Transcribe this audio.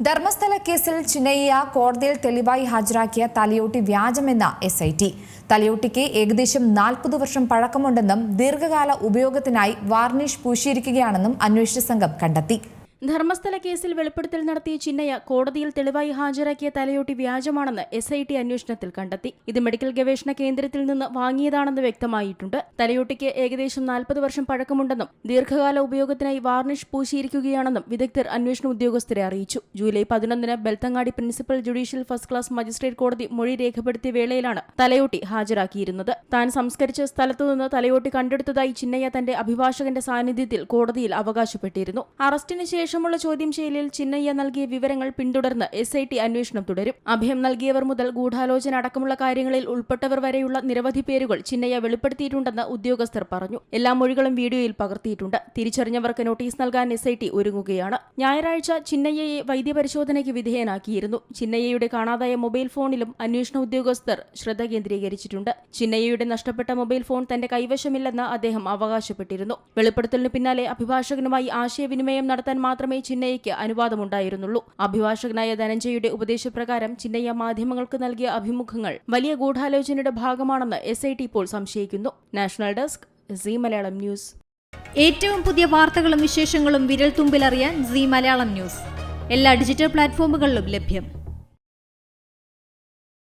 ധർമ്മസ്ഥല കേസിൽ ചിന്നയ്യ കോടതിയിൽ തെളിവായി ഹാജരാക്കിയ തലയോട്ടി വ്യാജമെന്ന എസ് ഐ ടി തലയോട്ടിക്ക് ഏകദേശം നാൽപ്പത് വർഷം പഴക്കമുണ്ടെന്നും ദീർഘകാല ഉപയോഗത്തിനായി വാർണിഷ് പൂശിയിരിക്കുകയാണെന്നും അന്വേഷണ സംഘം കണ്ടെത്തി. ധർമ്മസ്ഥല കേസിൽ വെളിപ്പെടുത്തൽ നടത്തിയ ചിന്നയ കോടതിയിൽ തെളിവായി ഹാജരാക്കിയ തലയോട്ടി വ്യാജമാണെന്ന് എസ് ഐ ടി അന്വേഷണത്തിൽ കണ്ടെത്തി. ഇത് മെഡിക്കൽ ഗവേഷണ കേന്ദ്രത്തിൽ നിന്ന് വാങ്ങിയതാണെന്ന് വ്യക്തമായിട്ടുണ്ട്. തലയോട്ടിക്ക് ഏകദേശം നാൽപ്പത് വർഷം പഴക്കമുണ്ടെന്നും ദീർഘകാല ഉപയോഗത്തിനായി വാർണിഷ് പൂശിയിരിക്കുകയാണെന്നും വിദഗ്ധർ അന്വേഷണ ഉദ്യോഗസ്ഥരെ അറിയിച്ചു. ജൂലൈ പതിനൊന്നിന് Belthangady principal judicial first class magistrate കോടതി മൊഴി രേഖപ്പെടുത്തിയ വേളയിലാണ് തലയോട്ടി ഹാജരാക്കിയിരുന്നത്. താൻ സംസ്കരിച്ച സ്ഥലത്തുനിന്ന് തലയോട്ടി കണ്ടെടുത്തതായി ചിന്നയ്യ തന്റെ അഭിഭാഷകന്റെ സാന്നിധ്യത്തിൽ കോടതിയിൽ അവകാശപ്പെട്ടിരുന്നു. അറസ്റ്റിന് ശേഷമുള്ള ചോദ്യം ചെയ്യലിൽ ചിന്നയ്യ നൽകിയ വിവരങ്ങൾ പിന്തുടർന്ന് എസ് ഐ ടി അന്വേഷണം തുടരും. അഭയം നൽകിയവർ മുതൽ ഗൂഢാലോചന അടക്കമുള്ള കാര്യങ്ങളിൽ ഉൾപ്പെട്ടവർ വരെയുള്ള നിരവധി പേരുകൾ ചിന്നയ്യ വെളിപ്പെടുത്തിയിട്ടുണ്ടെന്ന് ഉദ്യോഗസ്ഥർ പറഞ്ഞു. എല്ലാ മൊഴികളും വീഡിയോയിൽ പകർത്തിയിട്ടുണ്ട്. തിരിച്ചറിഞ്ഞവർക്ക് നോട്ടീസ് നൽകാൻ എസ് ഐ ടി ഒരുങ്ങുകയാണ്. ഞായറാഴ്ച ചിന്നയ്യയെ വൈദ്യപരിശോധനയ്ക്ക് വിധേയനാക്കിയിരുന്നു. ചിന്നയ്യയുടെ കാണാതായ മൊബൈൽ ഫോണിലും അന്വേഷണ ഉദ്യോഗസ്ഥർ ശ്രദ്ധ കേന്ദ്രീകരിച്ചിട്ടുണ്ട്. ചിന്നയ്യയുടെ നഷ്ടപ്പെട്ട മൊബൈൽ ഫോൺ തന്റെ കൈവശമില്ലെന്ന് അദ്ദേഹം അവകാശപ്പെട്ടിരുന്നു. വെളിപ്പെടുത്തലിന് പിന്നാലെ അഭിഭാഷകനുമായി ആശയവിനിമയം നടത്താൻ മാത്രമേ ചിന്നയ്യയ്ക്ക് അനുവാദമുണ്ടായിരുന്നുള്ളൂ. അഭിഭാഷകനായ ധനഞ്ജയുടെ ഉപദേശപ്രകാരം ചിന്നയ്യ മാധ്യമങ്ങൾക്ക് നൽകിയ അഭിമുഖങ്ങൾ വലിയ ഗൂഢാലോചനയുടെ ഭാഗമാണെന്ന് എസ് ഇപ്പോൾ സംശയിക്കുന്നു. National desk C Malayalam news. ഏറ്റവും പുതിയ വാർത്തകളും വിശേഷങ്ങളും വിരൽ തുമ്പിലറിയാൻ സി മലയാളം ന്യൂസ്. എല്ലാ ഡിജിറ്റൽ പ്ലാറ്റ്ഫോമുകളിലും ലഭ്യം.